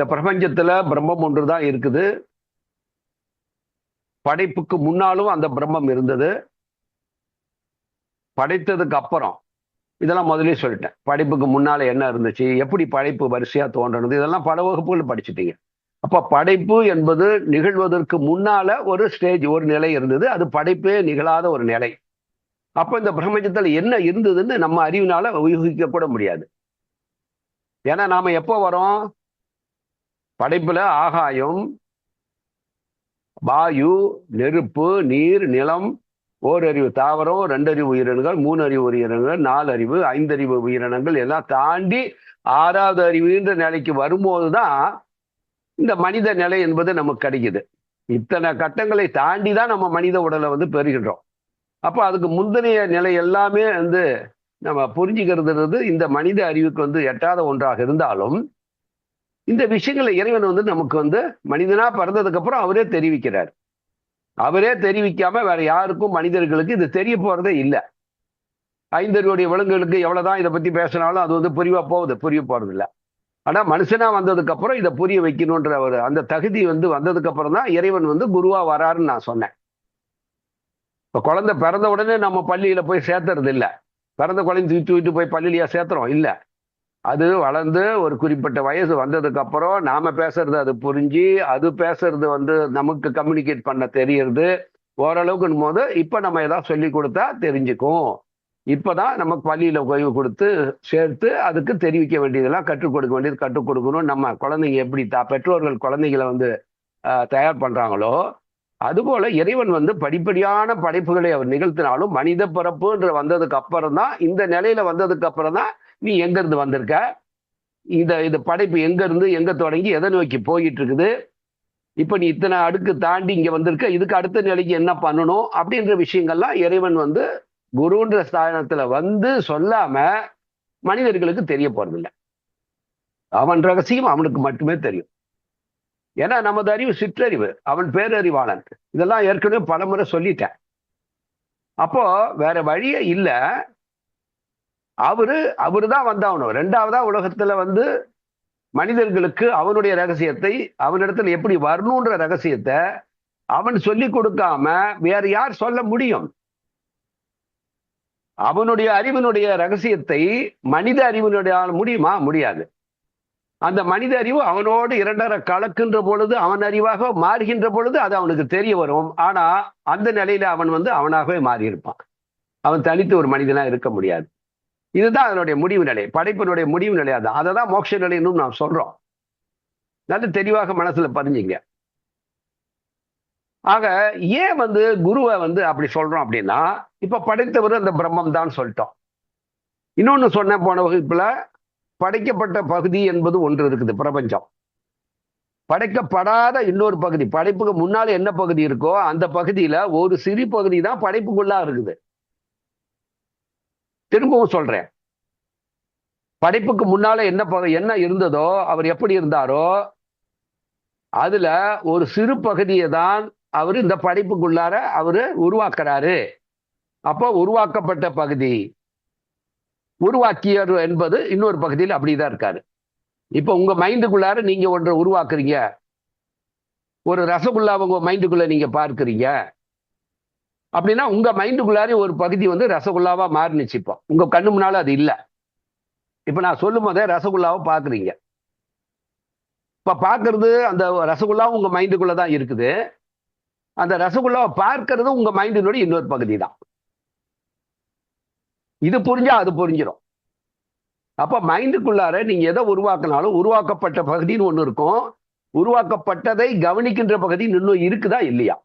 இந்த பிரபஞ்சத்துல பிரம்மம் ஒன்று தான் இருக்குது. படைப்புக்கு முன்னாலும் அந்த பிரம்மம் இருந்தது. படைத்ததுக்கு அப்புறம் இதெல்லாம் முதலே சொல்லிட்டேன். படைப்புக்கு முன்னால என்ன இருந்துச்சு எப்படி படைப்பு வரிசையா தோன்றினது இதெல்லாம் பல வகுப்புகள் படிச்சுட்டீங்க. அப்ப படைப்பு என்பது நிகழ்வதற்கு முன்னால ஒரு ஸ்டேஜ் ஒரு நிலை இருந்தது. அது படைப்பே நிகழாத ஒரு நிலை. அப்ப இந்த பிரபஞ்சத்துல என்ன இருந்ததுன்னு நம்ம அறிவினால ஊகிக்க கூட முடியாது. ஏன்னா நாம எப்போ வரோம் படைப்புல ஆகாயம் வாயு நெருப்பு நீர் நிலம் ஓரறிவு தாவரம் ரெண்டறிவு உயிரினங்கள் மூணு அறிவு உயிரினங்கள் நாலு அறிவு ஐந்தறிவு உயிரினங்கள் எல்லாம் தாண்டி ஆறாவது அறிவுன்ற நிலைக்கு வரும்போது தான் இந்த மனித நிலை என்பது நமக்கு கிடைக்குது. இத்தனை கட்டங்களை தாண்டி தான் நம்ம மனித உடலை வந்து பெறுகின்றோம். அப்போ அதுக்கு முந்தைய நிலை எல்லாமே வந்து நம்ம புரிஞ்சுக்கிறது இந்த மனித அறிவுக்கு வந்து எட்டாத ஒன்றாக இருந்தாலும் இந்த விஷயங்களை இறைவன் வந்து நமக்கு வந்து மனிதனா பிறந்ததுக்கு அப்புறம் அவரே தெரிவிக்கிறார். அவரே தெரிவிக்காம வேற யாருக்கும் மனிதர்களுக்கு இது தெரிய போறதே இல்லை. ஐந்தருடைய விலங்குகளுக்கு எவ்வளவுதான் இதை பத்தி பேசினாலும் அது வந்து புரியவா போகுது புரிய போறது இல்லை. ஆனா மனுஷனா வந்ததுக்கு அப்புறம் இதை புரிய வைக்கணுன்ற ஒரு அந்த தகுதி வந்து வந்ததுக்கு அப்புறம் தான் இறைவன் வந்து குருவா வராருன்னு நான் சொன்னேன். இப்ப குழந்தை பிறந்த உடனே நம்ம பள்ளியில போய் சேர்த்துறது இல்லை. பிறந்த குழந்தை தூக்கி தூக்கிட்டு போய் பள்ளியிலையா சேர்த்துறோம்? இல்லை. அது வளர்ந்து ஒரு குறிப்பிட்ட வயசு வந்ததுக்கு அப்புறம் நாம பேசுறது அது புரிஞ்சு அது பேசுறது வந்து நமக்கு கம்யூனிகேட் பண்ண தெரியறது. ஓரளவுக்கு போது இப்போ நம்ம ஏதாவது சொல்லி கொடுத்தா தெரிஞ்சுக்கும். இப்போதான் நமக்கு பள்ளியில் ஓய்வு கொடுத்து சேர்த்து அதுக்கு தெரிவிக்க வேண்டியதெல்லாம் கற்றுக் கொடுக்க வேண்டியது கற்றுக் கொடுக்கணும். நம்ம குழந்தைங்க எப்படி தா பெற்றோர்கள் குழந்தைகளை வந்து தயார் பண்ணுறாங்களோ அதுபோல இறைவன் வந்து படிப்படியான படைப்புகளை அவர் நிகழ்த்தினாலும் மனித பிறப்புன்ற வந்ததுக்கு அப்புறம் தான் இந்த நிலையில வந்ததுக்கு அப்புறம் தான் நீ எங்கேருந்து வந்திருக்க? இந்த இந்த படைப்பு எங்கேருந்து எங்கே தொடங்கி எதை நோக்கி போயிட்டு இருக்குது இப்போ நீ இத்தனை அடுக்கு தாண்டி இங்கே வந்திருக்க இதுக்கு அடுத்த நிலைக்கு என்ன பண்ணணும்? அப்படின்ற விஷயங்கள்லாம் இறைவன் வந்து குருன்ற ஸ்தானத்தில் வந்து சொல்லாமல் மனிதர்களுக்கு தெரிய போறதில்லை. அவன் ரகசியம் அவனுக்கு மட்டுமே தெரியும். ஏன்னா நமது அறிவு சிற்றறிவு அவன் பேரறிவாளன். இதெல்லாம் ஏற்கனவே பலமுறை சொல்லிட்டேன். அப்போ வேற வழியே இல்லை. அவரு அவரு தான் வந்தாகணும். ரெண்டாவதா உலகத்துல வந்து மனிதர்களுக்கு அவனுடைய ரகசியத்தை அவனிடத்துல எப்படி வரணுன்ற ரகசியத்தை அவன் சொல்லி கொடுக்காம வேற யார் சொல்ல முடியும்? அவனுடைய அறிவினுடைய ரகசியத்தை மனித அறிவினுடைய முடியுமா? முடியாது. அந்த மனித அறிவு அவனோடு இரண்டரை கலக்கின்ற பொழுது அவன் அறிவாக மாறுகின்ற பொழுது அது அவனுக்கு தெரிய வரும். ஆனா அந்த நிலையில அவன் வந்து அவனாகவே மாறியிருப்பான். அவன் தனித்து ஒரு மனிதனா இருக்க முடியாது. இதுதான் அதனுடைய முடிவு நிலை படைப்பினுடைய முடிவு நிலை அதான் அதை. தான் மோட்ச நிலைன்னு நாம் சொல்றோம். நல்ல தெளிவாக மனசுல பதிஞ்சுங்க. ஆக ஏன் வந்து குருவை வந்து அப்படி சொல்றோம் அப்படின்னா இப்ப படைத்தவர் அந்த பிரம்மம் தான் சொல்லிட்டோம். இன்னொன்னு சொன்ன போன வகுப்புல படைக்கப்பட்ட பகுதி என்பது ஒன்று இருக்குது பிரபஞ்சம். படைக்கப்படாத இன்னொரு பகுதி படைப்புக்கு முன்னால் என்ன பகுதி இருக்கோ அந்த பகுதியில ஒரு சிறு பகுதி தான் படைப்புக்குள்ளா இருக்குது. திரும்பவும் சொல்றேன். படைப்புக்கு முன்னால என்ன என்ன இருந்ததோ அவர் எப்படி இருந்தாரோ அதுல ஒரு சிறு பகுதியை தான் அவர் இந்த படைப்புக்குள்ளார அவரு உருவாக்குறாரு. அப்போ உருவாக்கப்பட்ட பகுதி உருவாக்கியர் என்பது இன்னொரு பகுதியில் அப்படிதான் இருக்காரு. இப்போ உங்க மைண்டுக்குள்ளார நீங்க ஒன்றை உருவாக்குறீங்க. ஒரு ரசகுல்லாவை உங்க மைண்டுக்குள்ள நீங்க பார்க்குறீங்க. அப்படின்னா உங்க மைண்டுக்குள்ளாரி ஒரு பகுதி வந்து ரசகுல்லாவா மாறினுச்சு இப்போ. உங்க கண்ணு முன்னால அது இல்லை. இப்ப நான் சொல்லும் போதே ரசகுல்லாவை பாக்குறீங்க இப்ப பாக்குறது அந்த ரசகுல்லாவும் உங்க மைண்டுக்குள்ள தான் இருக்குது. அந்த ரசகுல்லாவை பார்க்கறது உங்க மைண்டினுடைய இன்னொரு பகுதி தான். இது புரிஞ்சா அது புரிஞ்சிடும் அப்ப மைண்டுக்குள்ளார நீங்க எதை உருவாக்கினாலும் உருவாக்கப்பட்ட பகுதின்னு ஒண்ணு இருக்கும். உருவாக்கப்பட்டதை கவனிக்கின்ற பகுதி இன்னும் இருக்குதா இல்லையா?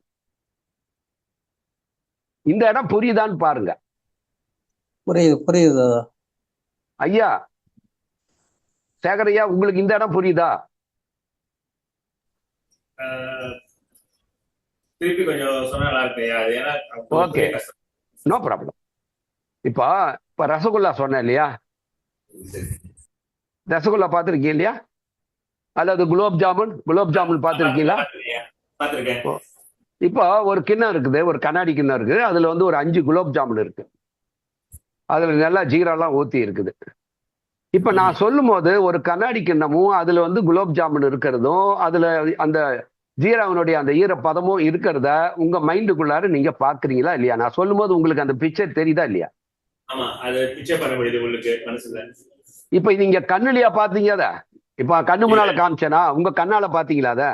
இந்த இடம் புரியுதான்னு பாருங்க. புரியுது புரியுது ஐயா சேகரையா உங்களுக்கு இந்த இடம் புரியுதா? திருப்பி கஷ்டம். நோ ப்ராப்ளம் இப்போ இப்ப ரசகுல்லா சொன்னேன் இல்லையா? ரசகுல்லா பார்த்துருக்கீங்க இல்லையா? அல்லது குலோப் ஜாமுன் குலோப் ஜாமுன் பார்த்துருக்கீங்களா? இப்போ ஒரு கிண்ணம் இருக்குது ஒரு கண்ணாடி கிண்ணம் இருக்குது. அதுல வந்து ஒரு அஞ்சு குலோப் ஜாமுன் இருக்கு. அதுல நல்லா ஜீராலாம் ஊத்தி இருக்குது. இப்ப நான் சொல்லும் போது ஒரு கண்ணாடி கிண்ணமும் அதுல வந்து குலோப் ஜாமுன் இருக்கிறதும் அதுல அந்த ஜீராவனுடைய அந்த ஈரப்பதமும் இருக்கிறத உங்க மைண்டுக்குள்ளார நீங்க பாக்குறீங்களா இல்லையா? நான் சொல்லும் போது உங்களுக்கு அந்த பிக்சர் தெரியுதா இல்லையா? இப்ப நீங்க கண்ணுலயா பாத்தீங்க அத? இப்ப கண்ணு முன்னால காமிச்சேனா? உங்க கண்ணால பாத்தீங்களா அத?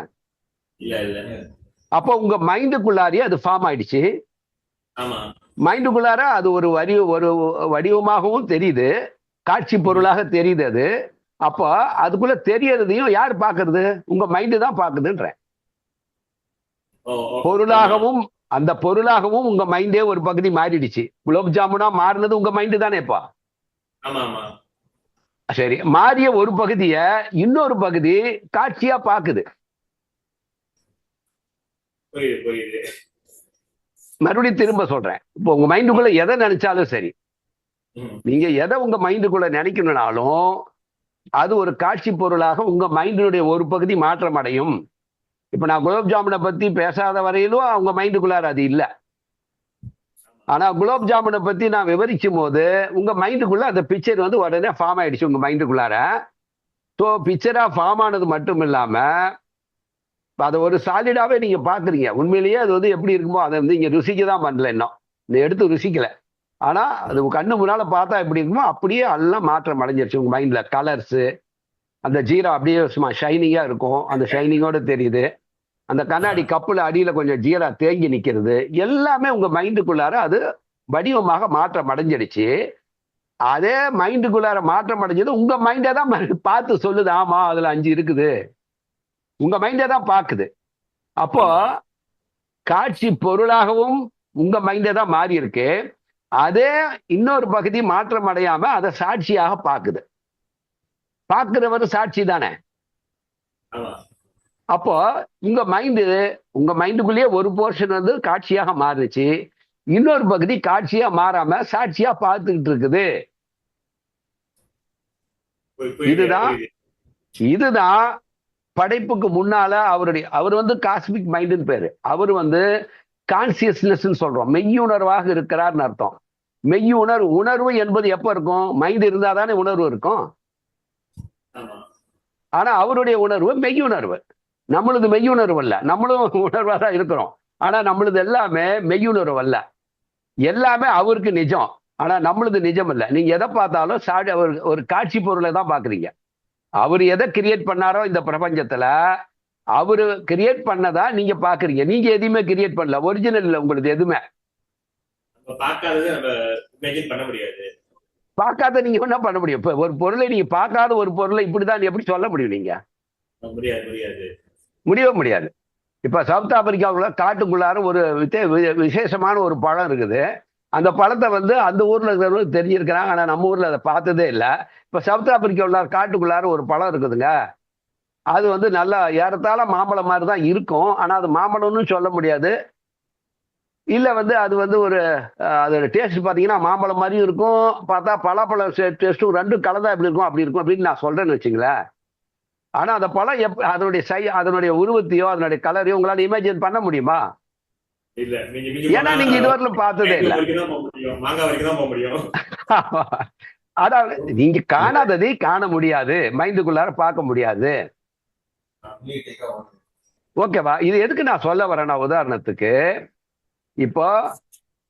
அப்போ உங்க மைண்டுக்குள்ளாரியே அது ஃபார்ம் ஆயிடுச்சு. மைண்டுக்குள்ளார அது ஒரு வரி ஒரு வடிவமாகவும் தெரியுது. காட்சி பொருளாக தெரியுது அது. அப்போ அதுக்குள்ள தெரியறதையும் யார் பாக்குறது? உங்க மைண்டு தான் ஓ. பொருளாகவும் அந்த பொருளாகவும் உங்க மைண்டே ஒரு பகுதி மாறிடுச்சு. குலோப் ஜாமுனா மாறினது உங்க மைண்டு தானேப்பா சரி மாறிய ஒரு பகுதிய இன்னொரு பகுதி காட்சியா பாக்குது. புரியுது புரியுது. மறுபடியும் திரும்ப சொல்றேன். இப்போ உங்க மைண்டுக்குள்ள எதை நினைச்சாலும் சரி. நீங்க எதை உங்க மைண்டுக்குள்ள நினைக்கணும்னாலும் அது ஒரு காட்சி பொருளாக உங்க மைண்டினுடைய ஒரு பகுதி மாற்றம் அடையும் இப்ப நான் குலோப் ஜாமுனை பத்தி பேசாத வரையிலும் அவங்க மைண்டுக்குள்ளார அது இல்ல. ஆனா குலோப் ஜாமுனை பத்தி நான் விவரிக்கும் போது உங்க மைண்டுக்குள்ள அந்த பிக்சர் வந்து உடனே ஃபார்ம் ஆயிடுச்சு உங்க மைண்டுக்குள்ளார ஸோ பிக்சரா ஃபார்ம் ஆனது மட்டும் இல்லாம அதை ஒரு சாலிடாவே நீங்க பாக்குறீங்க உண்மையிலேயே அது வந்து எப்படி இருக்குமோ அதை வந்து இங்க ருசிக்க தான் பண்ணல இன்னும். இந்த எடுத்து ருசிக்கல. ஆனா அது கண்ணு முன்னால பார்த்தா எப்படி இருக்குமோ அப்படியே எல்லாம் மாற்றம் அடைஞ்சிருச்சு. உங்க மைண்ட்ல கலர்ஸ் அந்த ஜீரா அப்படியே சும்மா ஷைனிங்கா இருக்கும். அந்த ஷைனிங்கோட தெரியுது. அந்த கண்ணாடி கப்புல அடியில கொஞ்சம் ஜீரா தேங்கி நிக்கிறது. எல்லாமே உங்க மைண்டுக்குள்ளார அது வடிவமாக மாற்றம் அடைஞ்சிடுச்சு. அதே மைண்டுக்குள்ளார மாற்றம் அடைஞ்சது உங்க மைண்டே தான் பார்த்து சொல்லுது ஆமா அதுல அஞ்சு இருக்குது. உங்க மைண்டே தான் பாக்குது. அப்போ காட்சி பொருளாகவும் உங்க மைண்டே தான் மாறி இருக்கு. அதே இன்னொரு பகுதி மாற்றம் அடையாம அதை சாட்சியாக பாக்குது. பாக்குறவர் சாட்சி தானே? அப்போ உங்க மைண்டு உங்க மைண்டுக்குள்ளேயே ஒரு போர்ஷன் வந்து காட்சியாக மாறுச்சு. இன்னொரு பகுதி காட்சியா மாறாம சாட்சியா பார்த்துக்கிட்டு இருக்குது. இதுதான். இதுதான் படைப்புக்கு முன்னால அவருடைய அவர் வந்து காஸ்மிக் மைண்டுன்னு பேரு. அவர் வந்து கான்சியஸ்னஸ் சொல்றோம். மெய்யுணர்வாக இருக்கிறார்னு அர்த்தம். மெய்யுணர்வு உணர்வு என்பது எப்ப இருக்கும்? மைண்ட் இருந்தா தானே உணர்வு இருக்கும். ஆனா அவருடைய உணர்வு மெய்யுணர்வு. நம்மளது மெய்யுணர்வு அல்ல. நம்மளும் உணர்வா தான் இருக்கிறோம். ஆனா நம்மளது எல்லாமே மெய்யுணர்வு அல்ல. எல்லாமே அவருக்கு நிஜம். ஆனா நம்மளது நிஜம் இல்ல நீங்க எதை பார்த்தாலும் சாடி அவர் ஒரு காட்சி பொருளை தான் பாக்குறீங்க அவர் எதை கிரியேட் பண்ணாரோ இந்த பிரபஞ்சத்துல அவரு கிரியேட் பண்ணதா நீங்க பாக்குறீங்க. நீங்க எதையுமே கிரியேட் பண்ணல. ஒரிஜினல் இல்ல உங்களுக்கு எதுவுமே. பார்க்காத நீங்க என்ன பண்ண முடியும்? இப்ப ஒரு பொருளை நீங்க பார்க்காத ஒரு பொருளை இப்படிதான் எப்படி சொல்ல முடியும் நீங்க? முடியவே முடியாது. இப்ப சவுத் ஆப்பிரிக்காவுல காட்டுக்குள்ளார ஒரு விசேஷமான ஒரு பழம் இருக்குது. அந்த பழத்தை வந்து அந்த ஊர்ல இருக்கிறவங்க தெரிஞ்சிருக்கிறாங்க. ஆனா நம்ம ஊர்ல அதை பார்த்ததே இல்லை. இப்ப சவுத் ஆப்பிரிக்காவுல காட்டுக்குள்ளார ஒரு பழம் இருக்குதுங்க. அது வந்து நல்லா ஏறத்தாழ மாம்பழம் மாதிரி தான் இருக்கும். ஆனா அது மாம்பழம்னு சொல்ல முடியாது. இல்ல வந்து அது வந்து ஒரு அதோட டேஸ்ட் பாத்தீங்கன்னா மாம்பழம் மாதிரியும் இருக்கும். பார்த்தா பலாப்பழம் டேஸ்ட்டும் ரெண்டும் கலந்தா எப்படி இருக்கும் அப்படி இருக்கும் அப்படின்னு நான் சொல்றேன்னு வச்சுங்களேன். ஆனா அந்த பழம் எப் அதனுடைய சை அதனுடைய உருவத்தையோ அதனுடைய கலரையோ உங்களால இமேஜின் பண்ண முடியுமா? இல்ல ஏன்னா நீங்க இதுவரையிலும் பார்த்ததே இல்ல. மாங்காய் வரைக்கும் தான் போக முடியும். அதாவது நீங்க காணாததை காண முடியாது. மைண்டுக்குள்ளார பார்க்க முடியாது. ஓகேவா? இது எதுக்கு நான் சொல்ல வரேன்னா உதாரணத்துக்கு இப்போ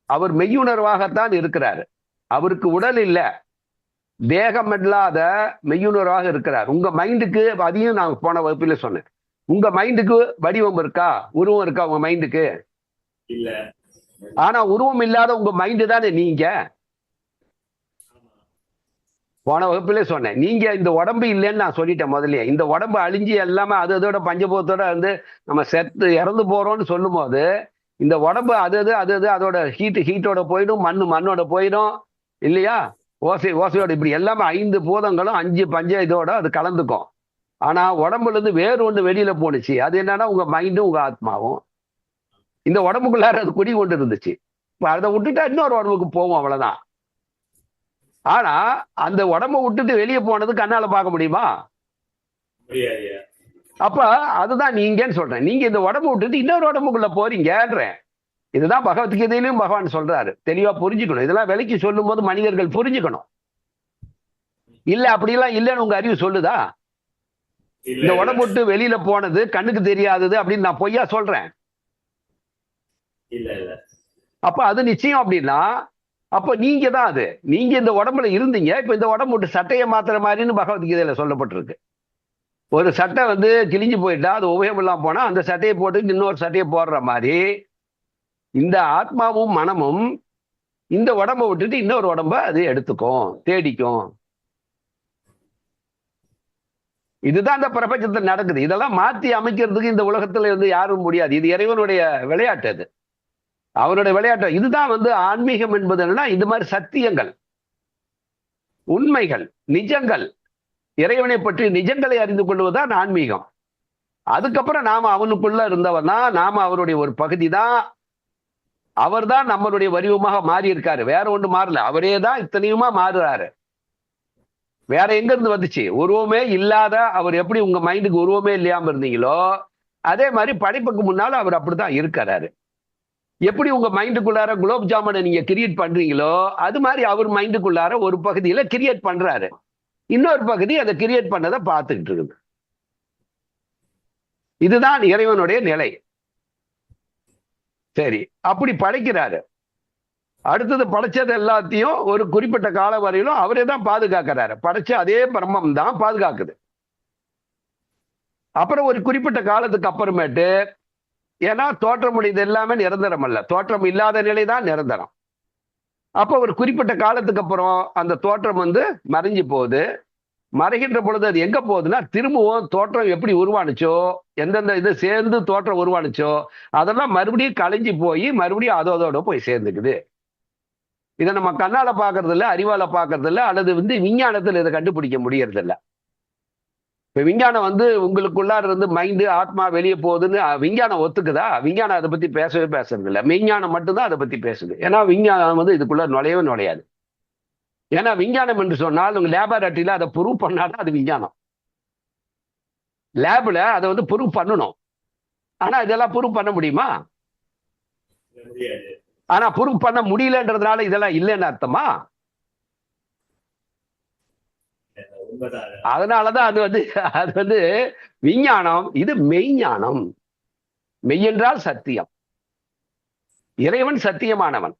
அவர் மெய்யுணர்வாகத்தான் இருக்கிறார். அவருக்கு உடல் இல்ல. தேகம் இல்லாத மெய்யுணர்வாக இருக்கிறார். உங்க மைண்டுக்கு அதையும் நான் போன வகுப்பில சொன்னேன். உங்க மைண்டுக்கு வடிவம் இருக்கா? உருவம் இருக்கா உங்க மைண்டுக்கு ஆனா உருவம் இல்லாத உங்க மைண்டு தானே நீங்க? போன வகுப்பிலே சொன்னேன். நீங்க இந்த உடம்பு இல்லைன்னு நான் சொல்லிட்டேன் முதல்ல. இந்த உடம்பு அழிஞ்சு எல்லாமே அது அதோட பஞ்சபூதத்தோட வந்து நம்ம செத்து இறந்து போறோம்னு சொல்லும் போது இந்த உடம்பு அது அது அது அது அதோட ஹீட் ஹீட்டோட போயிடும் மண்ணு மண்ணோட போயிடும். இல்லையா? ஓசை ஓசையோட இப்படி எல்லாமே ஐந்து பூதங்களும் அஞ்சு பஞ்ச இதோட அது கலந்துக்கும். ஆனா உடம்புல இருந்து வேறு ஒன்று வெளியில போணுச்சு. அது என்னன்னா உங்க மைண்டும் உங்க ஆத்மாவும். இந்த உடம்புக்குள்ளார அது குடி கொண்டு இருந்துச்சு. இப்ப அதை விட்டுட்டா இன்னொரு உடம்புக்கு போவோம் அவ்வளவுதான். ஆனா அந்த உடம்ப விட்டுட்டு வெளியே போனது கண்ணால பார்க்க முடியுமா? அப்ப அதுதான் நீங்கன்னு சொல்றேன். நீங்க இந்த உடம்பு விட்டுட்டு இன்னொரு உடம்புக்குள்ள போறீங்கன்றேன். இதுதான் பகவத்கீதையிலும் பகவான் சொல்றாரு. தெளிவா புரிஞ்சுக்கணும். இதெல்லாம் விலைக்கு சொல்லும் போது மனிதர்கள் புரிஞ்சுக்கணும். இல்ல அப்படிலாம் இல்லைன்னு உங்க அறிவு சொல்லுதா? இந்த. உடம்பு விட்டு வெளியில போனது கண்ணுக்கு தெரியாதது அப்படின்னு நான் பொய்யா சொல்றேன். இல்ல இல்ல. அப்ப அது நிச்சயம் அப்படின்னா அப்ப நீங்க தான் அது. நீங்க இந்த உடம்புல இருந்தீங்க இப்ப இந்த உடம்பு விட்டு சட்டையை மாத்துற மாதிரின்னு பகவத்கீதையில சொல்லப்பட்டிருக்கு. ஒரு சட்டை வந்து கிழிஞ்சு போயிட்டா அது உபயோகம் இல்லாம போனா அந்த சட்டையை போட்டு இன்னொரு சட்டையை போடுற மாதிரி இந்த ஆத்மாவும் மனமும் இந்த உடம்பை விட்டுட்டு இன்னொரு உடம்ப அது எடுத்துக்கும் தேடிக்கும். இதுதான் அந்த பிரபஞ்சத்தில் நடக்குது. இதெல்லாம் மாத்தி அமைக்கிறதுக்கு இந்த உலகத்துல வந்து யாரும் முடியாது. இது இறைவனுடைய விளையாட்டு அது. அவருடைய விளையாட்டு. இதுதான் வந்து ஆன்மீகம் என்பது என்னன்னா இது மாதிரி சத்தியங்கள் உண்மைகள் நிஜங்கள் இறைவனை பற்றி நிஜங்களை அறிந்து கொள்வதுதான் ஆன்மீகம். அதுக்கப்புறம் நாம அவனுக்குள்ள இருந்தவன் தான் நாம அவருடைய ஒரு பகுதி தான் அவர் தான் நம்மளுடைய வடிவமாக மாறி இருக்காரு வேற ஒன்று மாறல. அவரே தான் இத்தனையுமா மாறுறாரு. வேற எங்க இருந்து வந்துச்சு? உருவமே இல்லாத அவர் எப்படி உங்க மைண்டுக்கு உருவமே இல்லாம இருந்தீங்களோ அதே மாதிரி படைப்புக்கு முன்னால அவர் அப்படிதான் இருக்கிறாரு. எப்படி உங்க மைண்டுக்குள்ளார குலோப் ஜாமுனை நீங்க கிரியேட் பண்றீங்களோ அது மாதிரி அவர் மைண்டுக்குள்ளார ஒரு பகுதியில கிரியேட் பண்றாரு. இன்னொரு பகுதி அதை கிரியேட் பண்ணதை பார்த்துக்கிட்டு இருக்குது. இதுதான் இறைவனுடைய நிலை. சரி அப்படி படைக்கிறாரு. அடுத்தது படைச்சது எல்லாத்தையும் ஒரு குறிப்பிட்ட காலம் வரையிலும் அவரே தான் பாதுகாக்கிறாரு. படைச்ச அதே பிரம்மம் தான் பாதுகாக்குது. அப்புறம் ஒரு குறிப்பிட்ட காலத்துக்கு அப்புறமேட்டு ஏன்னா தோற்றம் உடையது எல்லாமே நிரந்தரம் அல்ல. தோற்றம் இல்லாத நிலை தான் நிரந்தரம். அப்போ ஒரு குறிப்பிட்ட காலத்துக்கு அப்புறம் அந்த தோற்றம் வந்து மறைஞ்சு போகுது. மறைகின்ற பொழுது அது எங்க போகுதுன்னா திரும்பவும் தோற்றம் எப்படி உருவானுச்சோ எந்தெந்த இது சேர்ந்து தோற்றம் உருவானுச்சோ அதெல்லாம் மறுபடியும் களைஞ்சி போய் மறுபடியும் அதோட போய் சேர்ந்துக்குது. இதை நம்ம கண்ணால பாக்குறது அறிவால் அறிவால பாக்குறது அல்லது வந்து விஞ்ஞானத்தில் இதை கண்டுபிடிக்க முடியறதில்லை. இப்ப விஞ்ஞானம் வந்து உங்களுக்குள்ளார இருந்து மைண்டு ஆத்மா வெளியே போகுதுன்னு விஞ்ஞானம் ஒத்துக்குதா? விஞ்ஞானம் அதை பத்தி பேசவே பேசுறது இல்ல விஞ்ஞானம் மட்டும்தான் அதை பத்தி பேசுது. ஏன்னா விஞ்ஞானம் வந்து இதுக்குள்ள நுழையவே நுழையாது. ஏன்னா விஞ்ஞானம் என்று சொன்னால் உங்க லேபரேட்டரியில அதை ப்ரூவ் பண்ணாதான் அது விஞ்ஞானம். லேப்ல அதை வந்து ப்ரூவ் பண்ணணும். ஆனா இதெல்லாம் ப்ரூவ் பண்ண முடியுமா? இல்ல, முடியாது. ஆனா ப்ரூவ் பண்ண முடியலன்றதுனால இதெல்லாம் இல்லைன்னு அர்த்தமா இல்ல, உண்மைதான் அது. அதனாலதான் அது வந்து அது வந்து விஞ்ஞானம் இது மெய்ஞானம். மெய் என்றால் சத்தியம். இறைவன் சத்தியமானவன்.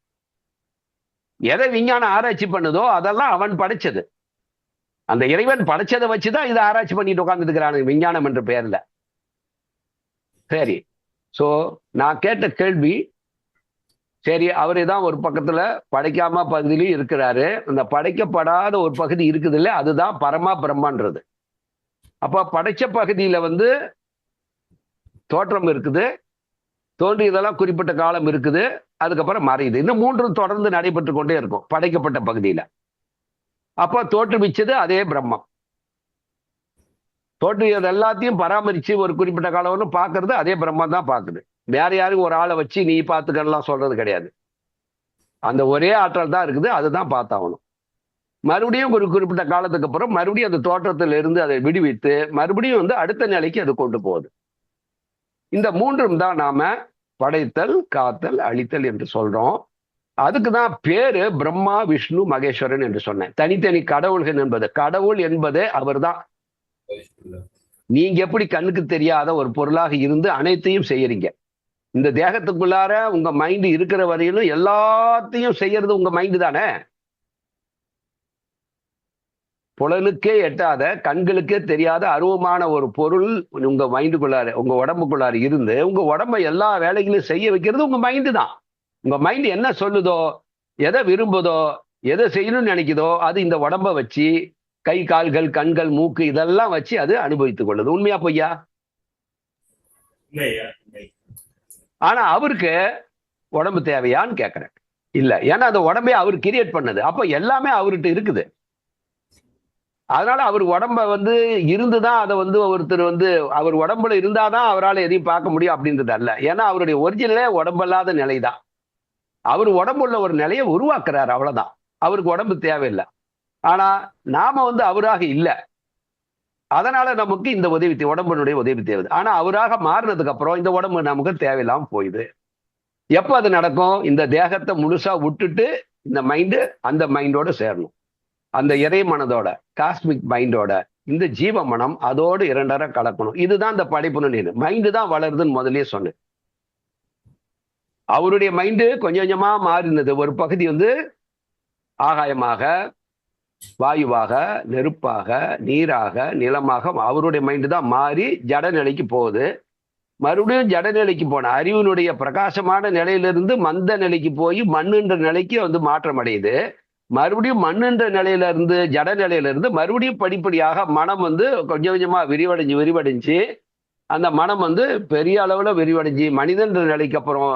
எதை விஞ்ஞானம் ஆராய்ச்சி பண்ணுதோ அதெல்லாம் அவன் படைச்சது. அந்த இறைவன் படைச்சதை வச்சுதான் இதை ஆராய்ச்சி பண்ணிட்டு உட்கார்ந்துருக்கிறான் விஞ்ஞானம் என்ற பெயர்ல. சரி. சோ நான் கேட்ட கேள்வி சரி அவரே தான் ஒரு பக்கத்துல படைக்காம பகுதியிலும் இருக்கிறாரு. அந்த படைக்கப்படாத ஒரு பகுதி இருக்குது இல்லை அதுதான் பரமா பிரம்மான்றது. அப்ப படைச்ச பகுதியில வந்து தோற்றம் இருக்குது. தோன்றியதெல்லாம் குறிப்பிட்ட காலம் இருக்குது. அதுக்கப்புறம் மறையுது இந்த மூன்றும் தொடர்ந்து நடைபெற்று கொண்டே இருக்கும் படைக்கப்பட்ட பகுதியில. அப்ப தோற்றுவிச்சது அதே பிரம்மம். தோற்றியது எல்லாத்தையும் பராமரிச்சு ஒரு குறிப்பிட்ட காலம் வரலும் பார்க்கறது அதே பிரம்மம் தான் பார்க்குது. வேற யாரும் ஒரு ஆளை வச்சு நீ பார்த்துக்கலாம் சொல்றது கிடையாது. அந்த ஒரே ஆற்றல் தான் இருக்குது அதுதான் பார்த்தாகணும். மறுபடியும் ஒரு குறிப்பிட்ட காலத்துக்கு அப்புறம் மறுபடியும் அந்த தோற்றத்துல இருந்து அதை விடுவித்து மறுபடியும் வந்து அடுத்த நிலைக்கு அது கொண்டு போகுது. இந்த மூன்றும் தான் நாம படைத்தல் காத்தல் அழித்தல் என்று சொல்றோம். அதுக்கு தான் பேரு பிரம்மா விஷ்ணு மகேஸ்வரன் என்று சொன்னேன். தனித்தனி கடவுள்கள் என்பது கடவுள் என்பதே அவர்தான் நீங்க எப்படி கண்ணுக்கு தெரியாத ஒரு பொருளாக இருந்து அனைத்தையும் செய்யறீங்க. இந்த தேகத்துக்குள்ளார உங்க மைண்ட் இருக்கிற வரையிலும் எல்லாத்தையும் செய்யறது உங்க மைண்டு தானே? புலனுக்கே எட்டாத கண்களுக்கே தெரியாத அருவமான ஒரு பொருள் உங்க மைண்டுக்குள்ளார உங்க உடம்புக்குள்ளார இருந்து உங்க உடம்ப எல்லா வேலைகளையும் செய்ய வைக்கிறது உங்க மைண்டு தான். உங்க மைண்ட் என்ன சொல்லுதோ எதை விரும்புதோ எதை செய்யணும்னு நினைக்குதோ அது இந்த உடம்ப வச்சு கை கால்கள் கண்கள் மூக்கு இதெல்லாம் வச்சு அது அனுபவித்துக் கொள்ளுது. உண்மையா பொய்யா? ஆனா அவருக்கு உடம்பு தேவையான்னு கேட்கறேன் இல்ல ஏன்னா அந்த உடம்பே அவர் கிரியேட் பண்ணது. அப்ப எல்லாமே அவர்கிட்ட இருக்குது. அதனால அவர் உடம்ப வந்து இருந்துதான் அதை வந்து ஒருத்தர் வந்து அவர் உடம்புல இருந்தாதான் அவரால் எதையும் பார்க்க முடியும் அப்படின்றது அல்ல. ஏன்னா அவருடைய ஒரிஜினலே உடம்பல்லாத நிலைதான். அவர் உடம்புள்ள ஒரு நிலையை உருவாக்குறாரு அவ்வளவுதான். அவருக்கு உடம்பு தேவையில்லை. ஆனா நாம வந்து அவராக இல்லை. அதனால நமக்கு இந்த உதவி உடம்புனுடைய உதவி தேவை. ஆனா அவராக மாறினதுக்கு அப்புறம் இந்த உடம்பு நமக்கு தேவையில்லாம போயிடுது. எப்ப அது நடக்கும்? இந்த தேகத்தை முழுசா விட்டுட்டு இந்த மைண்டு அந்த மைண்டோட சேரணும். அந்த இறை மனதோட? காஸ்மிக் மைண்டோட இந்த ஜீவ மனம் அதோடு இரண்டரை கலக்கணும். இதுதான் இந்த படைப்புன்னு மைண்டு தான் வளருதுன்னு முதலே சொன்னேன். அவருடைய மைண்டு கொஞ்சம் கொஞ்சமா மாறினது. ஒரு பகுதி வந்து ஆகாயமாக வாயுவாக நெருப்பாக நீராக நிலமாக அவருடைய மைண்டு தான் மாறி ஜட நிலைக்கு போகுது. மறுபடியும் ஜட நிலைக்கு போன அறிவினுடைய பிரகாசமான நிலையிலிருந்து மந்த நிலைக்கு போய் மண்ணுன்ற நிலைக்கு வந்து மாற்றம் அடையுது. மறுபடியும் மண்ணுன்ற நிலையில இருந்து ஜட நிலையில இருந்து மறுபடியும் படிப்படியாக மனம் வந்து கொஞ்சம் கொஞ்சமா விரிவடைஞ்சு விரிவடைஞ்சு அந்த மனம் வந்து பெரிய அளவுல விரிவடைஞ்சு மனிதன்ற நிலைக்கு அப்புறம்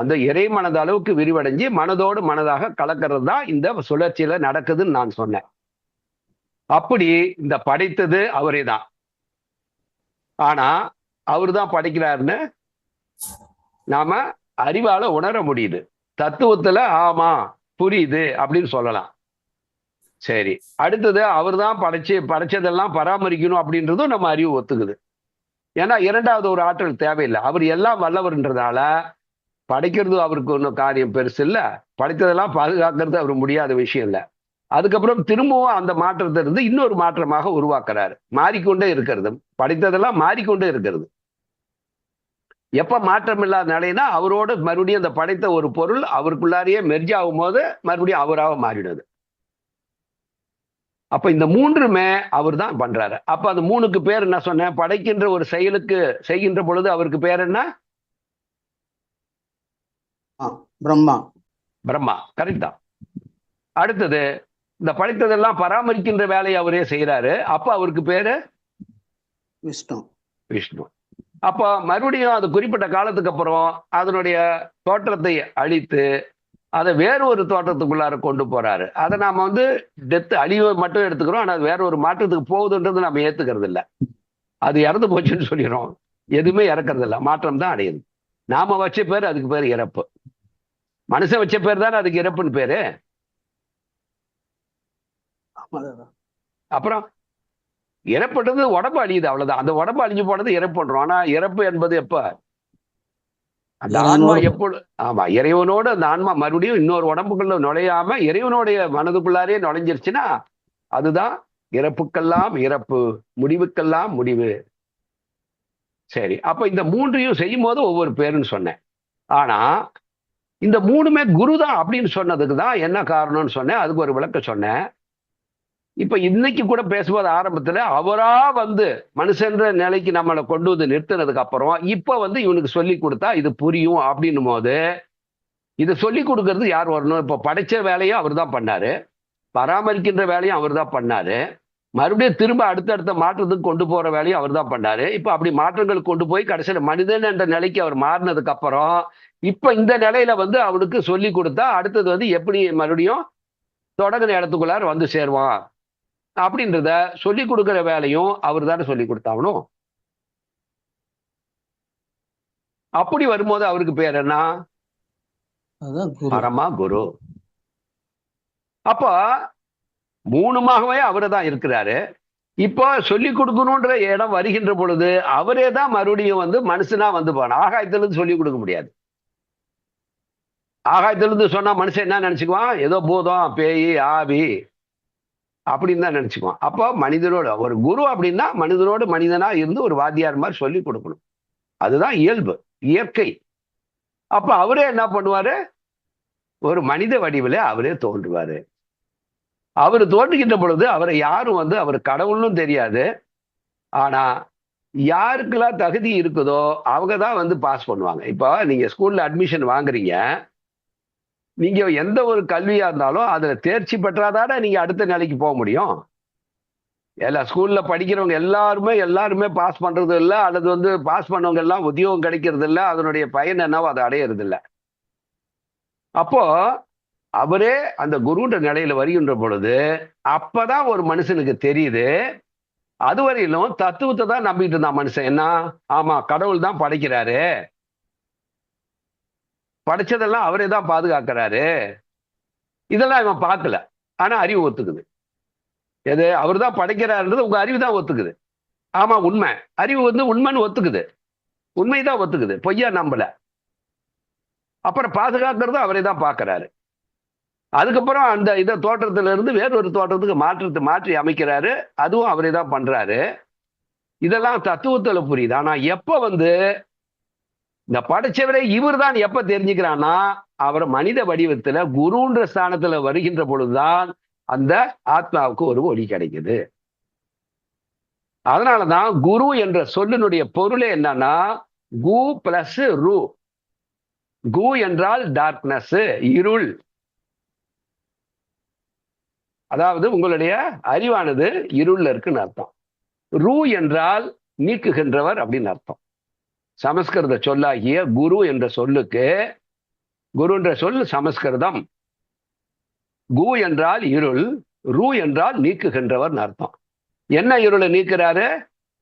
அந்த இறை மனத அளவுக்கு விரிவடைஞ்சு மனதோடு மனதாக கலக்கிறது தான் இந்த சுழற்சியில நடக்குதுன்னு நான் சொன்னேன். அப்படி இந்த படைத்தது அவரே தான். ஆனா அவர் தான் படைக்கிறாருன்னு நாம அறிவால உணர முடியுது. தத்துவத்துல ஆமா புரியுது அப்படின்னு சொல்லலாம். சரி அடுத்தது அவர் தான் படைச்சு படைச்சதெல்லாம் பராமரிக்கணும் அப்படின்றதும் நம்ம அறிவு ஒத்துக்குது. ஏன்னா இரண்டாவது ஒரு ஆற்றல் தேவையில்லை. அவர் எல்லாம் வல்லவர்ன்றதால படைக்கிறது அவருக்கு ஒன்றும் காரியம் பெருசு இல்லை. படைத்ததெல்லாம் பாதுகாக்கிறது அவர் முடியாத விஷயம் இல்லை. அதுக்கப்புறம் திரும்பவும் அந்த மாற்றத்தை இருந்து இன்னொரு மாற்றமாக உருவாக்குறாரு. மாறிக்கொண்டே இருக்கிறது படைத்ததெல்லாம் மாறிக்கொண்டே இருக்கிறது. எப்ப மாற்றம் இல்லாத நிலைனா அவரோட மறுபடியும் அந்த படைத்த ஒரு பொருள் அவருக்குள்ளாரையே மெர்ஜ் ஆகும் போது மறுபடியும் அவராக மாறிடுது. அப்ப இந்த மூன்றுமே அவர் தான் பண்றாரு. அப்ப அந்த மூணுக்கு பேர் என்ன சொன்னேன்? படைக்கின்ற ஒரு செயலுக்கு செய்கின்ற பொழுது அவருக்கு பேர் என்ன? பிரம்மா. பிரம்மா கரெக்ட் தான். அடுத்தது இந்த படைத்ததெல்லாம் பராமரிக்கின்ற வேலையை அவரே செய்யறாரு அப்ப அவருக்கு பேரு? விஷ்ணு. விஷ்ணு. அப்போ மறுபடியும் அது குறிப்பிட்ட காலத்துக்கு அப்புறம் அதனுடைய தோற்றத்தை அழித்து அதை வேற ஒரு தோற்றத்துக்குள்ளார கொண்டு போறாரு. அதை நாம வந்து டெத் அழிவை மட்டும் எடுத்துக்கிறோம் ஆனால் வேற ஒரு மாற்றத்துக்கு போகுதுன்றது நம்ம ஏத்துக்கிறது இல்லை அது இறந்து போச்சுன்னு சொல்லிடுறோம். எதுவுமே இறக்கிறது இல்லை மாற்றம் தான் அடையுது. நாம வச்ச பேர் அதுக்கு பேர் இறப்பு. மனுஷன் வச்ச பேர் தானே அதுக்கு இறப்புன்னு பேரு? அப்புறம் இறப்புன்றது உடம்பு அழியுது அவ்வளவுதான். அந்த உடம்பு அழிஞ்சு போனது இறப்புன்றோம். ஆனா இறப்பு என்பது எப்ப? அந்த ஆன்மா எப்பொழுது ஆமா இறைவனோடு அந்த ஆன்மா மறுபடியும் இன்னொரு உடம்புக்குள்ள நுழையாம இறைவனுடைய மனதுக்குள்ளாரே நுழைஞ்சிருச்சுன்னா அதுதான் இறப்புக்கெல்லாம் இறப்பு முடிவுக்கெல்லாம் முடிவு. சரி. அப்ப இந்த மூன்றையும் செய்யும் போது ஒவ்வொரு பேருன்னு சொன்னேன். ஆனா இந்த மூணுமே குரு தான் அப்படின்னு சொன்னதுக்கு தான் என்ன காரணம்னு சொன்னேன். அதுக்கு ஒரு விளக்க சொன்னேன். இப்ப இன்னைக்கு கூட பேசும்போது ஆரம்பத்துல அவரா வந்து மனுஷன்ற நிலைக்கு நம்மளை கொண்டு வந்து நிறுத்தினதுக்கு அப்புறம் இப்ப வந்து இவனுக்கு சொல்லி கொடுத்தா இது புரியும் அப்படின்னும் போது இதை சொல்லி கொடுக்கறது யார் வரணும்? இப்போ படைச்ச வேலையும் அவர் தான் பண்ணாரு. பராமரிக்கின்ற வேலையும் அவர் தான் பண்ணாரு. மறுபடியும் திரும்ப அடுத்தடுத்த மாற்றத்துக்கு கொண்டு போற வேலையும் அவர் தான் பண்ணாரு. இப்ப அப்படி மாற்றங்கள் கொண்டு போய் கடைசியில மனிதன் என்ற நிலைக்கு அவர் மாறினதுக்கு அப்புறம் இப்ப இந்த நிலையில வந்து அவனுக்கு சொல்லி கொடுத்தா அடுத்தது வந்து எப்படி மறுபடியும் தொடங்கின இடத்துக்குள்ளார வந்து சேருவான். அப்படின்றத சொல்லி கொடுக்கிற வேலையும் அவர் தானே சொல்லி கொடுத்தாகணும் அப்படி வரும்போது அவருக்கு பேர் என்ன? பரமா குரு. அப்ப மூணுமாகவே அவரு தான் இருக்கிறாரு. இப்போ சொல்லி கொடுக்கணுன்ற இடம் வருகின்ற பொழுது அவரே தான் மறுபடியும் வந்து மனுஷனா வந்து போன ஆகாயத்துல இருந்து சொல்லி கொடுக்க முடியாது. ஆகாயத்துல இருந்து சொன்னா மனுஷன் என்ன நினைச்சுக்குவான்? ஏதோ பூதம் பேய் ஆவி அப்படின்னு தான் நினைச்சுக்குவான். அப்போ மனிதனோட ஒரு குரு அப்படின்னா மனிதனோடு மனிதனா இருந்து ஒரு வாத்தியார் மாதிரி சொல்லி கொடுக்கணும். அதுதான் இயல்பு இயற்கை. அப்ப அவரே என்ன பண்ணுவாரு? ஒரு மனித வடிவில் அவரே தோன்றுவாரு. அவர் தோன்றுகின்ற பொழுது அவரை யாரும் வந்து அவர் கடவுள்னும் தெரியாது. ஆனா யாருக்கெல்லாம் தகுதி இருக்குதோ அவங்க தான் வந்து பாஸ் பண்ணுவாங்க. இப்போ நீங்க ஸ்கூல்ல அட்மிஷன் வாங்குறீங்க. நீங்க எந்த ஒரு கல்வியா இருந்தாலும் அதுல தேர்ச்சி பெற்றாதானே நீங்க அடுத்த நிலைக்கு போக முடியும். எல்லா ஸ்கூல்ல படிக்கிறவங்க எல்லாருமே எல்லாருமே பாஸ் பண்றது இல்லை அல்லது வந்து பாஸ் பண்ணவங்க எல்லாம் உத்தியோகம் கிடைக்கிறது இல்லை அதனுடைய பயன் என்னவோ அதை அடையிறது இல்லை. அப்போ அவரே அந்த குருன்ற நிலையில வருகின்ற பொழுது அப்பதான் ஒரு மனுஷனுக்கு தெரியுது. அதுவரையிலும் தத்துவத்தை தான் நம்பிட்டு இருந்தான் மனுஷன். என்ன? ஆமா கடவுள் தான் படைக்கிறாரு. படைச்சதெல்லாம் அவரே தான் பாதுகாக்கிறாரு. இதெல்லாம் இவன் பார்க்கல. ஆனா அறிவு ஒத்துக்குது. எது? அவர் தான் படைக்கிறாருன்றது உங்க அறிவு தான் ஒத்துக்குது. ஆமா உண்மை. அறிவு வந்து உண்மைன்னு ஒத்துக்குது. உண்மைதான் ஒத்துக்குது. பொய்யா நம்பல. அப்புறம் பாதுகாக்கிறதும் அவரே தான் பார்க்கறாரு. அதுக்கப்புறம் அந்த இதை தோற்றத்துல இருந்து வேறொரு தோற்றத்துக்கு மாற்றத்தை மாற்றி அமைக்கிறாரு. அதுவும் அவரே தான் பண்றாரு. இதெல்லாம் தத்துவத்துல புரியுது. ஆனா எப்ப வந்து இந்த படைச்சவரை இவர் தான் எப்ப தெரிஞ்சுக்கிறான்னா அவர் மனித வடிவத்துல குருன்ற ஸ்தானத்துல வருகின்ற பொழுதுதான் அந்த ஆத்மாவுக்கு ஒரு ஒளி கிடைக்குது. அதனாலதான் குரு என்ற சொல்லினுடைய பொருளே என்னன்னா கு பிளஸ் ரூ. கு என்றால் டார்க்னஸ் இருள். அதாவது உங்களுடைய அறிவானது இருள்ல இருக்குன்னு அர்த்தம். ரூ என்றால் நீக்குகின்றவர் அப்படின்னு அர்த்தம். சமஸ்கிருத சொல்லாகிய குரு என்ற சொல்லுக்கு குரு என்ற சொல் சமஸ்கிருதம். கு என்றால் இருள் ரூ என்றால் நீக்குகின்றவர் அர்த்தம். என்ன இருளை நீக்கிறாரு?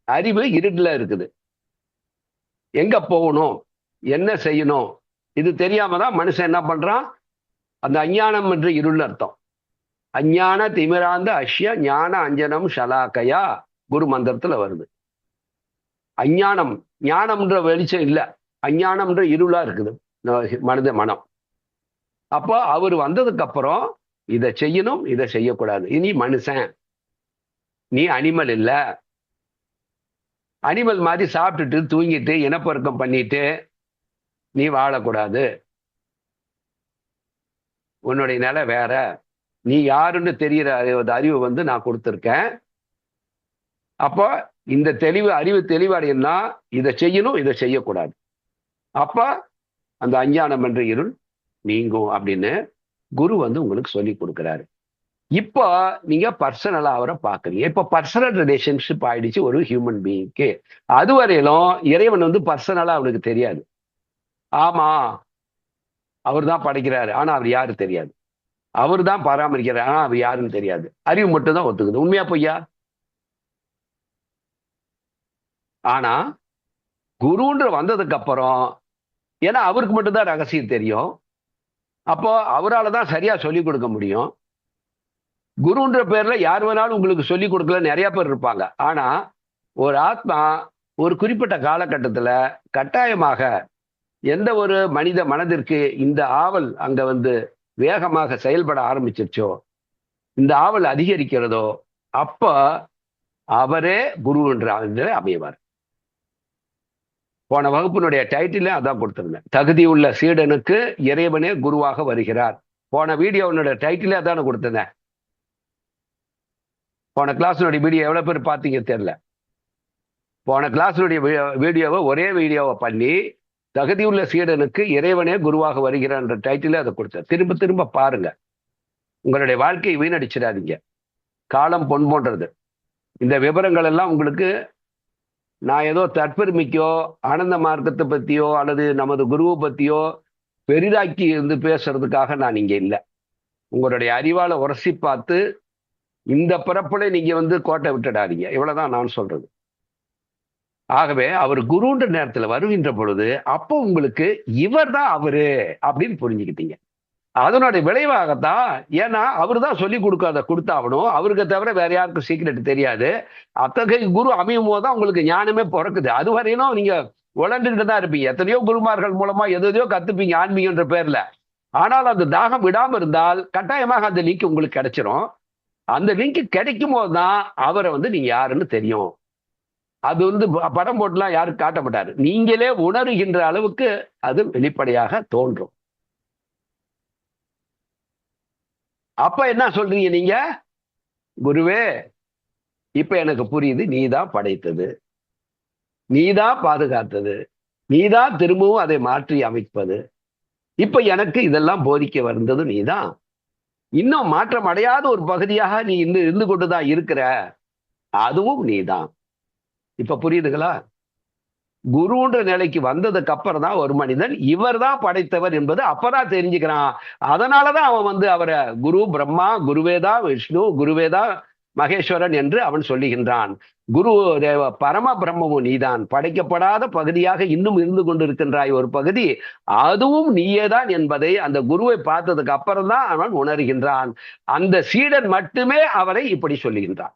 அறிவு இருட்டுல இருக்குது. எங்க போகணும்? என்ன செய்யணும்? இது தெரியாம தான் மனுஷன் என்ன பண்றான்? அந்த அஞ்ஞானம் என்று இருள் அர்த்தம். அஞ்ஞான திமிராந்த அஷ்ய ஞான அஞ்சனம் ஷலாக்கையா குரு மந்திரத்துல வருது. அஞ்ஞானம் ஞானம்ன்ற வெளிச்சம் இல்லை. அஞ்ஞானம்ன்ற இருளா இருக்குது. மனித மனம். அப்போ அவர் வந்ததுக்கு அப்புறம் இதை செய்யணும் இதை செய்யக்கூடாது. இனி மனுஷன். நீ அனிமல் இல்லை. அனிமல் மாதிரி சாப்பிட்டுட்டு தூங்கிட்டு இனப்பெருக்கம் பண்ணிட்டு நீ வாழக்கூடாது. உன்னுடைய நிலை வேற. நீ யாருன்னு தெரிகிற அறிவு- வந்து நான் கொடுத்துருக்கேன். அப்போ இந்த தெளிவு அறிவு தெளிவடையணும்னா இதை செய்யணும் இதை செய்யக்கூடாது. அப்ப அந்த அஞ்ஞானம் என்ற இருள் நீங்கும் அப்படின்னு குரு வந்து உங்களுக்கு சொல்லி கொடுக்குறாரு. இப்போ நீங்க பர்சனலா அவரை பாக்குறீங்க இப்போ பர்சனல் ரிலேஷன்ஷிப் ஆயிடுச்சு ஒரு ஹியூமன் பீயிங்க்கு அதுவரையிலும் இறைவன் வந்து பர்சனலா அவனுக்கு தெரியாது. ஆமா அவர் தான் படைக்கிறாரு. ஆனா அவர் யாரு தெரியாது. அவர் தான் பராமரிக்கிறார். ஆனால் அவர் யாருன்னு தெரியாது. அறிவு மட்டும் தான் ஒத்துக்குது. உண்மையா பொய்யா? ஆனா குருன்ற வந்ததுக்கு அப்புறம் ஏன்னா அவருக்கு மட்டும்தான் ரகசியம் தெரியும். அப்போ அவரால் தான் சரியா சொல்லிக் கொடுக்க முடியும். குருன்ற பேர்ல யார் வேணாலும் உங்களுக்கு சொல்லிக் கொடுக்கல நிறைய பேர் இருப்பாங்க. ஆனா ஒரு ஆத்மா ஒரு குறிப்பிட்ட காலகட்டத்துல கட்டாயமாக எந்த ஒரு மனித மனதிற்கு இந்த ஆவல் அங்க வந்து வேகமாக செயல்பட ஆரம்பிச்சிருச்சோ? இந்த ஆவல் அதிகரிக்கிறதோ? அப்ப அவரே குரு என்ற அமைவார். போன வகுப்பினுடைய டைட்டிலே அதான் கொடுத்துருந்தேன். தகுதி உள்ள சீடனுக்கு இறைவனே குருவாக வருகிறார். போன வீடியோனுடைய டைட்டிலே அதானே கொடுத்துருந்தேன். போன கிளாஸினுடைய வீடியோ எவ்வளவு பேர் பார்த்தீங்க தெரியல. போன கிளாஸினுடைய வீடியோவை ஒரே வீடியோவை பண்ணி தகுதியுள்ள சீடனுக்கு இறைவனே குருவாக வருகிறான்ற டைட்டிலே அதை கொடுத்தேன். திரும்ப திரும்ப பாருங்க. உங்களுடைய வாழ்க்கையை வீணடிச்சிடாதீங்க. காலம் பொன் போன்றது இந்த விவரங்கள் எல்லாம் உங்களுக்கு நான் ஏதோ தற்பெருமைக்கோ ஆனந்த மார்க்கத்தை பத்தியோ அல்லது நமது குருவை பத்தியோ பெரிதாக்கி இருந்து பேசுறதுக்காக நான் இங்க இல்லை. உங்களுடைய அறிவால உரசி பார்த்து இந்த பிறப்புல நீங்க வந்து கோட்டை விட்டுடாதீங்க. இவ்வளவுதான் நான் சொல்றது. ஆகவே அவர் குருன்ற நேரத்துல வருகின்ற பொழுது அப்போ உங்களுக்கு இவர் தான் அவரு அப்படின்னு புரிஞ்சுக்கிட்டீங்க. அதனுடைய விளைவாகத்தான் ஏன்னா அவர் தான் சொல்லி கொடுக்காத கொடுத்தாவணும். அவருக்கு தவிர வேற யாருக்கும் சீக்கிரட் தெரியாது. அத்தகைய குரு அமையும் போது தான் உங்களுக்கு ஞானமே பிறக்குது. அது வரையிலும் நீங்க உழண்டுகிட்டு தான் இருப்பீங்க. எத்தனையோ குருமார்கள் மூலமா எதையோ கத்துப்பீங்க ஆன்மீகன்ற பேர்ல. ஆனால் அந்த தாகம் விடாம இருந்தால் கட்டாயமாக அந்த லிங்க் உங்களுக்கு கிடைச்சிரும். அந்த லிங்க் கிடைக்கும் போது தான் அவரை வந்து நீங்க யாருன்னு தெரியும். அது வந்து ப- படம் போட்டுலாம் யாரும் காட்ட மாட்டாரு நீங்களே உணர்கின்ற அளவுக்கு அது வெளிப்படையாக தோன்றும். அப்ப என்ன சொல்றீங்க நீங்க? குருவே இப்ப எனக்கு புரியுது நீதான் படைத்தது. நீதான் பாதுகாத்தது. நீதான் திரும்பவும் அதை மாற்றி அமைப்பது. இப்ப எனக்கு இதெல்லாம் போதிக்க வந்தது நீதான் இன்னும் மாற்றம் அடையாத ஒரு பகுதியாக நீ இன்னும் இருந்து கொண்டுதான் இருக்கிற அதுவும் நீதான் இப்ப புரியுதுங்களா? குருன்ற நிலைக்கு வந்ததுக்கு அப்புறம் தான் ஒரு மனிதன் இவர் தான் படைத்தவர் என்பது அப்பதான் தெரிஞ்சுக்கிறான். அதனாலதான் அவன் வந்து அவரை குரு பிரம்மா குருவேதா விஷ்ணு குருவேதா மகேஸ்வரன் என்று அவன் சொல்லுகின்றான். குரு தேவ பரம பிரம்மமும் நீதான். படைக்கப்படாத பகுதியாக இன்னும் இருந்து கொண்டிருக்கின்றாய் ஒரு பகுதி. அதுவும் நீயேதான் என்பதை அந்த குருவை பார்த்ததுக்கு அப்புறம் தான் அவன் உணர்கின்றான். அந்த சீடன் மட்டுமே அவரை இப்படி சொல்லுகின்றான்.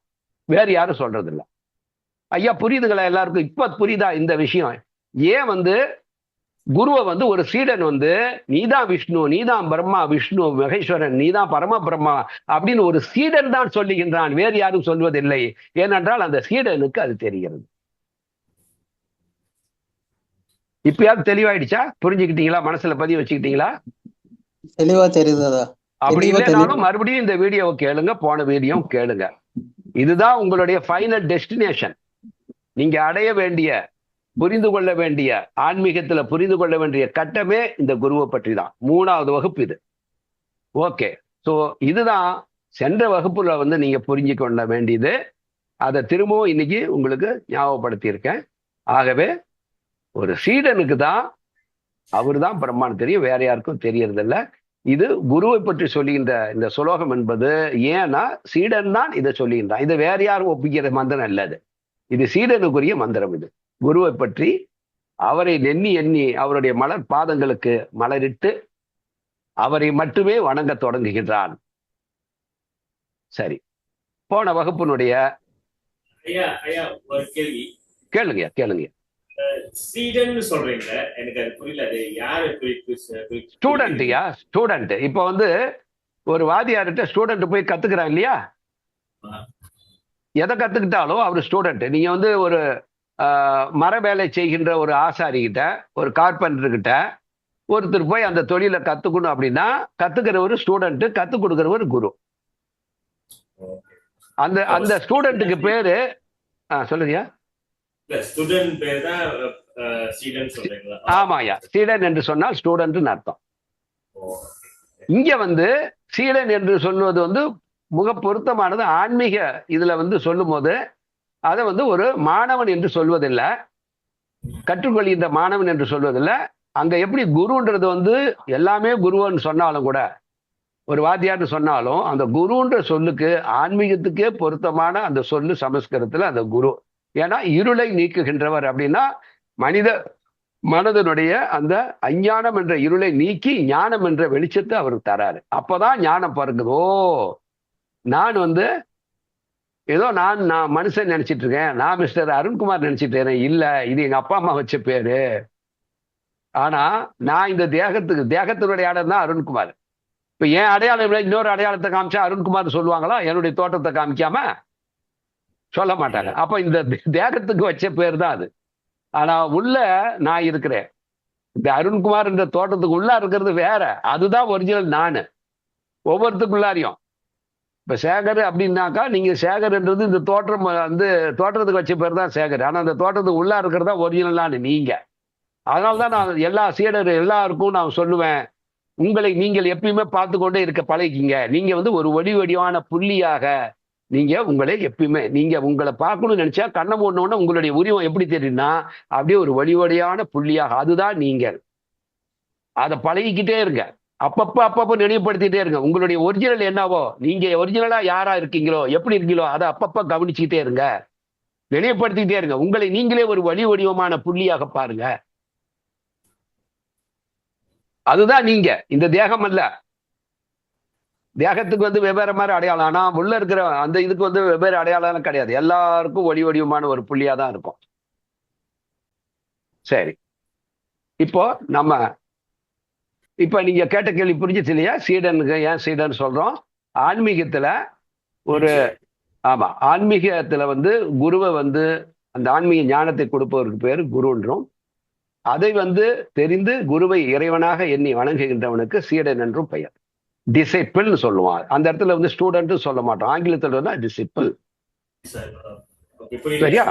வேறு யாரும் சொல்றதில்லை. ஐயா புரியுதுங்களா எல்லாருக்கும்? இப்ப புரியுதா இந்த விஷயம்? ஏன் வந்து குருவை வந்து ஒரு சீடன் வந்து நீதான் விஷ்ணு நீதான் பிரம்மா விஷ்ணு மகேஸ்வரன் நீதான் பரம பிரம்மா அப்படின்னு ஒரு சீடன் தான் சொல்லுகின்றான். வேறு யாரும் சொல்வதில்லை. ஏனென்றால் அந்த சீடனுக்கு அது தெரிகிறது. இப்பயாவது தெளிவாயிடுச்சா? புரிஞ்சுக்கிட்டீங்களா? மனசுல பதிவு வச்சுக்கிட்டீங்களா? தெளிவா தெரியுது அப்படி இல்லைனாலும். மறுபடியும் இந்த வீடியோவை கேளுங்க போன வீடியோ கேளுங்க. இதுதான் உங்களுடைய ஃபைனல் டெஸ்டினேஷன் நீங்க அடைய வேண்டிய புரிந்து கொள்ள வேண்டிய ஆன்மீகத்துல புரிந்து கொள்ள வேண்டிய கட்டமே இந்த குருவை பற்றி தான். மூணாவது வகுப்பு இது. ஓகே. ஸோ இதுதான் சென்ற வகுப்புல வந்து நீங்க புரிஞ்சு கொள்ள வேண்டியது. அதை திரும்பவும் இன்னைக்கு உங்களுக்கு ஞாபகப்படுத்தியிருக்கேன். ஆகவே ஒரு சீடனுக்கு தான் அவர் தான் பிரம்மான் தெரியும் வேற யாருக்கும் தெரியறதில்ல. இது குருவை பற்றி சொல்லுகின்ற இந்த சுலோகம் என்பது ஏன்னா சீடன் தான் இதை சொல்லுகின்றான் இதை வேற யாரும் ஒப்பிக்கிற மந்திரம் அல்லது இது சீடனுக்குரிய மந்திரம் இது. குருவை பற்றி அவரை எண்ணி எண்ணி அவருடைய மலர் பாதங்களுக்கு மலரிட்டு அவரை மட்டுமே வணங்க தொடங்குகின்றான். சரி. போன வகுப்பினுடைய கேளுங்க கேளுங்க சீடன்னு சொல்றீங்க எனக்கு அது புரியல. அது யாரு குறிப்பு குறிப்பு- ஸ்டூடெண்ட்யா ஸ்டூடெண்ட். இப்போ வந்து ஒரு வாதியார்கிட்ட ஸ்டூடெண்ட் போய் கத்துக்கிறான் இல்லையா. எதை கத்துக்கிட்டாலும் அவர் ஸ்டூடெண்ட் நீங்க வந்து ஒரு மர வேலை செய்கின்ற ஒரு ஆசாரி கிட்ட ஒரு கார்பெண்டர் கிட்ட ஒருத்தர் போய் அந்த தொழிலை கத்துக்கணும் அப்படின்னா கத்துக்கிறவர் ஸ்டூடெண்ட் கத்துக் கொடுக்கிறவர் குரு. அந்த அந்த ஸ்டூடெண்ட்டுக்கு பேரு ஆ, சொல்லுங்கய்யா. தான் சீடன் என்று சொன்னால் ஸ்டூடெண்ட்னு அர்த்தம். இங்க வந்து சீடன் என்று சொல்வது வந்து முக பொருத்தமானது ஆன்மீக இதுல வந்து சொல்லும்போது அதை வந்து ஒரு மாணவன் என்று சொல்வதில்லை. கற்றுக்கொள்கின்ற மாணவன் என்று சொல்வதில்லை. அங்க எப்படி குருன்றது வந்து எல்லாமே குருவன்னு சொன்னாலும் கூட ஒரு வாத்தியார்னு சொன்னாலும் அந்த குருன்ற சொல்லுக்கு ஆன்மீகத்துக்கே பொருத்தமான அந்த சொல்லு சமஸ்கிருதத்துல அந்த குரு. ஏன்னா இருளை நீக்குகின்றவர் அப்படின்னா மனித மனதனுடைய அந்த அஞ்ஞானம் என்ற இருளை நீக்கி ஞானம் என்ற வெளிச்சத்தை அவருக்கு தராரு. அப்பதான் ஞானம் பிறகுதோ நான் வந்து ஏதோ நான் நான் மனுஷன் நினைச்சிட்டு இருக்கேன். நான் மிஸ்டர் அருண்குமார் நினைச்சிட்டு இருக்கேன். இல்லை இது எங்க அப்பா அம்மா வச்ச பேரு. ஆனா நான் இந்த தேகத்துக்கு தேகத்தினுடைய அடையாளம் தான் அருண்குமார். இப்ப என் அடையாளம் இல்லை இன்னொரு அடையாளத்தை காமிச்சா அருண்குமார் சொல்லுவாங்களா? என்னுடைய தோட்டத்தை காமிக்காம சொல்ல மாட்டாங்க. அப்ப இந்த தேகத்துக்கு வச்ச பேர் தான் அது. ஆனா உள்ள நான் இருக்கிறேன். இந்த அருண்குமார் என்ற தோட்டத்துக்கு உள்ள இருக்கிறது வேற. அதுதான் ஒரிஜினல் நான். ஒவ்வொருத்துக்குள்ளாரையும். இப்ப சேகர் அப்படின்னாக்கா நீங்க சேகர்ன்றது இந்த தோற்றம் வந்து தோற்றத்துக்கு வச்ச பேர் தான் சேகர். ஆனா அந்த தோட்டத்துக்கு உள்ளா இருக்கிறதா ஒரிஜினலான நீங்கள் நீங்க. அதனாலதான் நான் எல்லா சீடர் எல்லாருக்கும் நான் சொல்லுவேன் உங்களை நீங்கள் எப்பயுமே பார்த்து கொண்டே இருக்க பழகிங்க நீங்க வந்து ஒரு ஒடி வடிவான புள்ளியாக நீங்க உங்களை எப்பயுமே நீங்க உங்களை பார்க்கணும்னு நினைச்சா கண்ணை மூடணும்னா உங்களுடைய உரிமம் எப்படி தெரியும்னா அப்படியே ஒரு வடிவடியான புள்ளியாக அதுதான் நீங்கள். அதை பழகிக்கிட்டே இருங்க. அப்பப்போ அப்பப்போ நினைவுபடுத்திட்டே இருங்க. உங்களுடைய ஒரிஜினல் என்னவோ நீங்க ஒரிஜினலா யாரா இருக்கீங்களோ எப்படி இருக்கீங்களோ அதை அப்பப்போ கவனிச்சுக்கிட்டே இருங்க. நினைவுபடுத்திக்கிட்டே இருங்க. உங்களை நீங்களே ஒரு வழி வடிவமான புள்ளியாக பாருங்க. அதுதான் நீங்க. இந்த தேகம் அல்ல. தேகத்துக்கு வந்து வெவ்வேறு மாதிரி அடையாளம். ஆனா உள்ள இருக்கிற அந்த இதுக்கு வந்து வெவ்வேறு அடையாளம் கிடையாது. எல்லாருக்கும் ஒளி வடிவமான ஒரு புள்ளியா தான் இருக்கும். சரி. இப்போ நம்ம இப்ப நீங்க கேட்ட கேள்வி புரிஞ்சுச்சு இல்லையா? சீடனுக்கு ஏன் சீடன் சொல்றோம். ஆன்மீகத்துல ஒரு ஆமா ஆன்மீகத்துல வந்து குருவை வந்து அந்த ஆன்மீக ஞானத்தை கொடுப்பவருக்கு பேர் குருன்றோம். அதை வந்து தெரிந்து குருவை இறைவனாக எண்ணி வணங்குகின்றவனுக்கு சீடன் என்றும் பெயர். டிசைப்பிள்னு சொல்லுவான் அந்த இடத்துல வந்து ஸ்டூடெண்ட் சொல்ல மாட்டோம். ஆங்கிலத்தில் வந்து டிசிப்பிள் சரியா?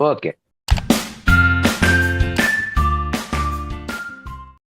ஓகே